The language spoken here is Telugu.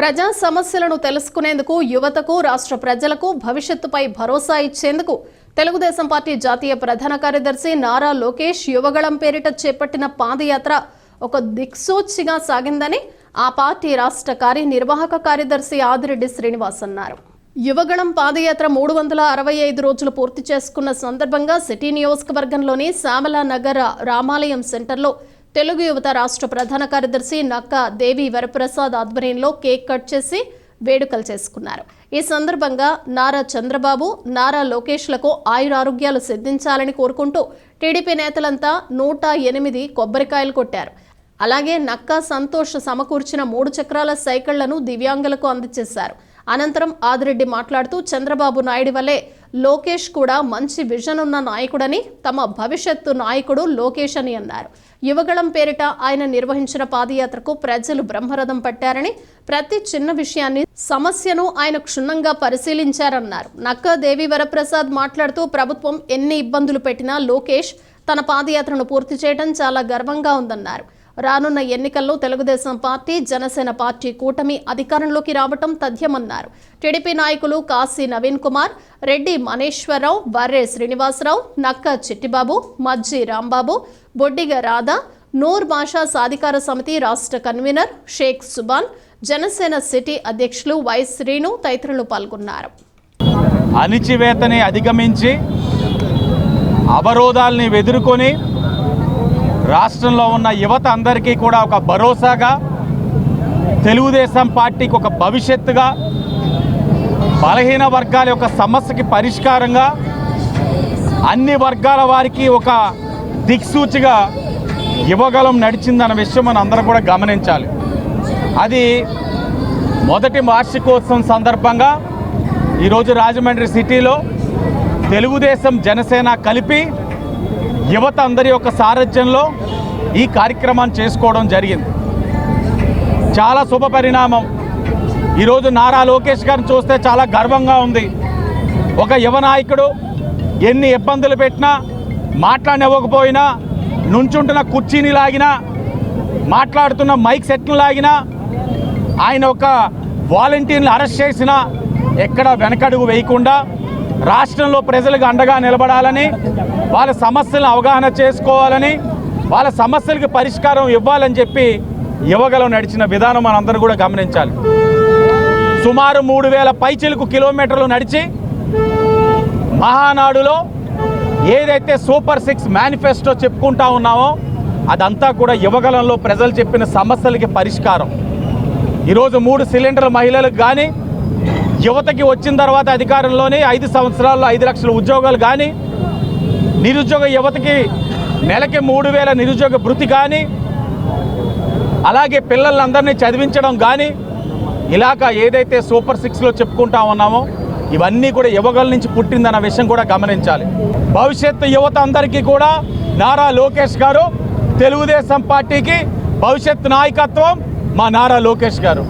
ప్రజా సమస్యలను తెలుసుకునేందుకు యువతకు రాష్ట్ర ప్రజలకు భవిష్యత్తుపై భరోసా ఇచ్చేందుకు తెలుగుదేశం పార్టీ జాతీయ ప్రధాన కార్యదర్శి నారా లోకేష్ యువగళం పేరిట చేపట్టిన పాదయాత్ర ఒక దిక్సూచిగా సాగిందని ఆ పార్టీ రాష్ట్ర కార్యనిర్వాహక కార్యదర్శి ఆదిరెడ్డి శ్రీనివాస్ అన్నారు. యువగళం పాదయాత్ర మూడు వందల అరవై ఐదు రోజులు పూర్తి చేసుకున్న సందర్భంగా సిటీ నియోజకవర్గంలోని శ్యామల నగర రామాలయం సెంటర్లో తెలుగు యువత రాష్ట్ర ప్రధాన కార్యదర్శి నక్క దేవి వరప్రసాద్ ఆధ్వర్యంలో కేక్ కట్ చేసి వేడుకలు చేసుకున్నారు. ఈ సందర్భంగా నారా చంద్రబాబు నారా లోకేష్లకు ఆయురారోగ్యాలు సిద్ధించాలని కోరుకుంటూ టీడీపీ నేతలంతా నూట ఎనిమిది కొబ్బరికాయలు కొట్టారు. అలాగే నక్క సంతోష్ సమకూర్చిన మూడు చక్రాల సైకిళ్ళను దివ్యాంగులకు అందజేశారు. అనంతరం ఆదిరెడ్డి మాట్లాడుతూ చంద్రబాబు నాయుడు వల్లే లోకేష్ కూడా మంచి విజన్ ఉన్న నాయకుడని తమ భవిష్యత్తు నాయకుడు లోకేష్ అని అన్నారు. యువగళం పేరిట ఆయన నిర్వహించిన పాదయాత్రకు ప్రజలు బ్రహ్మరథం పట్టారని ప్రతి చిన్న విషయాన్ని సమస్యను ఆయన క్షుణ్ణంగా పరిశీలించారన్నారు. నక్క దేవి వరప్రసాద్ మాట్లాడుతూ ప్రభుత్వం ఎన్ని ఇబ్బందులు పెట్టినా లోకేష్ తన పాదయాత్రను పూర్తి చేయడం చాలా గర్వంగా ఉందన్నారు. రానున్న ఎన్నికల్లో తెలుగుదేశం పార్టీ జనసేన పార్టీ కూటమి అధికారంలోకి రావటం తథ్యమన్నారు. టీడీపీ నాయకులు కాశీ నవీన్ కుమార్ రెడ్డి మనేశ్వరరావు బర్రే శ్రీనివాసరావు నక్క చిట్టిబాబు మజ్జి రాంబాబు బొడ్డిగ రాధా నూర్ భాషా సాధికార సమితి రాష్ట్ర కన్వీనర్ షేక్ సుబాన్ జనసేన సిటీ అధ్యక్షులు వై శ్రీను తదితరులు పాల్గొన్నారు. అణిచివేతని అధిగమించి అవరోధాల్ని ఎదుర్కొని రాష్ట్రంలో ఉన్న యువత అందరికీ కూడా ఒక భరోసాగా తెలుగుదేశం పార్టీకి ఒక భవిష్యత్తుగా బలహీన వర్గాల యొక్క సమస్యకి పరిష్కారంగా అన్ని వర్గాల వారికి ఒక దిక్సూచిగా యువగలం నడిచిందన్న విషయం మనం అందరం కూడా గమనించాలి. అది మొదటి వార్షికోత్సవం సందర్భంగా ఈరోజు రాజమండ్రి సిటీలో తెలుగుదేశం జనసేన కలిపి యువత అందరి యొక్క సారథ్యంలో ఈ కార్యక్రమాన్ని చేసుకోవడం జరిగింది. చాలా శుభ పరిణామం. ఈరోజు నారా లోకేష్ గారిని చూస్తే చాలా గర్వంగా ఉంది. ఒక యువ నాయకుడు ఎన్ని ఇబ్బందులు పెట్టినా మాట్లాడనివ్వకపోయినా నుంచుంటున్న కుర్చీని లాగినా మాట్లాడుతున్న మైక్ సెట్ను లాగినా ఆయన ఒక వాలంటీర్ని అరెస్ట్ చేసినా ఎక్కడ వెనకడుగు వేయకుండా రాష్ట్రంలో ప్రజలకు అండగా నిలబడాలని వాళ్ళ సమస్యలను అవగాహన చేసుకోవాలని వాళ్ళ సమస్యలకు పరిష్కారం ఇవ్వాలని చెప్పి యువగలం నడిచిన విధానం మనందరూ కూడా గమనించాలి. సుమారు మూడు వేల పైచిలకు కిలోమీటర్లు నడిచి మహానాడులో ఏదైతే సూపర్ సిక్స్ మేనిఫెస్టో చెప్పుకుంటా ఉన్నామో అదంతా కూడా యువగలంలో ప్రజలు చెప్పిన సమస్యలకి పరిష్కారం. ఈరోజు మూడు సిలిండర్ల మహిళలకు కానీ యువతకి వచ్చిన తర్వాత అధికారంలోనే ఐదు సంవత్సరాల్లో ఐదు లక్షల ఉద్యోగాలు కానీ నిరుద్యోగ యువతకి నెలకి మూడు వేల నిరుద్యోగ భృతి కానీ అలాగే పిల్లలందరినీ చదివించడం కానీ ఇలాగ ఏదైతే సూపర్ సిక్స్లో చెప్పుకుంటా ఉన్నామో ఇవన్నీ కూడా యువగల నుంచి పుట్టిందన్న విషయం కూడా గమనించాలి. భవిష్యత్తు యువత అందరికీ కూడా నారా లోకేష్ గారు తెలుగుదేశం పార్టీకి భవిష్యత్ నాయకత్వం మా నారా లోకేష్ గారు.